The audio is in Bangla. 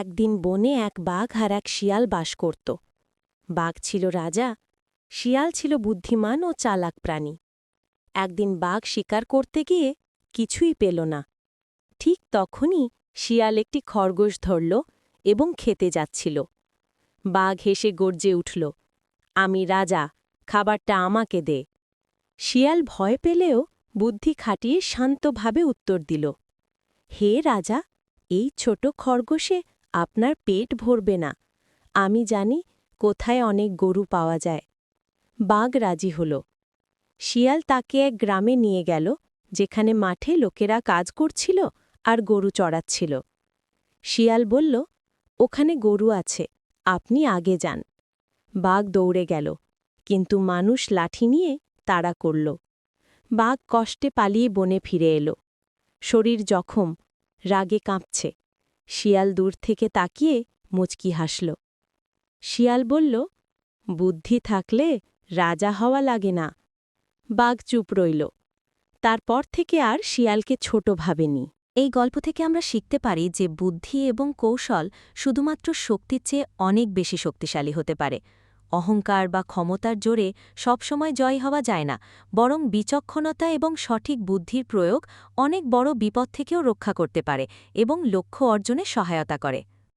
একদিন বনে এক বাঘ আর এক শিয়াল বাস করত। বাঘ ছিল রাজা, শিয়াল ছিল বুদ্ধিমান ও চালাক প্রাণী। একদিন বাঘ শিকার করতে গিয়ে কিছুই পেল না। ঠিক তখনই শিয়াল একটি খরগোশ ধরল এবং খেতে যাচ্ছিল। বাঘ হেসে গর্জে উঠল, আমি রাজা, খাবারটা আমাকে দে। শিয়াল ভয় পেলেও বুদ্ধি খাটিয়ে শান্তভাবে উত্তর দিল, হে রাজা, এই ছোট খরগোশে আপনার পেট ভরবে না। আমি জানি কোথায় অনেক গরু পাওয়া যায়। বাঘ রাজি হল। শিয়াল তাকে এক গ্রামে নিয়ে গেল, যেখানে মাঠে লোকেরা কাজ করছিল আর গরু চড়াচ্ছিল। শিয়াল বলল, ওখানে গরু আছে, আপনি আগে যান। বাঘ দৌড়ে গেল, কিন্তু মানুষ লাঠি নিয়ে তাড়া করল। বাঘ কষ্টে পালিয়ে বনে ফিরে এলো। শরীর জখম, রাগে কাঁপছে। শিয়াল দূর থেকে তাকিয়ে মুচকি হাসল। শিয়াল বলল, বুদ্ধি থাকলে রাজা হওয়া লাগে না। বাঘ চুপ রইল। তারপর থেকে আর শিয়ালকে ছোট ভাবেনি। এই গল্প থেকে আমরা শিখতে পারি যে বুদ্ধি এবং কৌশল শুধুমাত্র শক্তির চেয়ে অনেক বেশি শক্তিশালী হতে পারে। অহংকার বা ক্ষমতার জোরে সবসময় জয় হওয়া যায় না, বরং বিচক্ষণতা এবং সঠিক বুদ্ধির প্রয়োগ অনেক বড় বিপদ থেকেও রক্ষা করতে পারে এবং লক্ষ্য অর্জনে সহায়তা করে।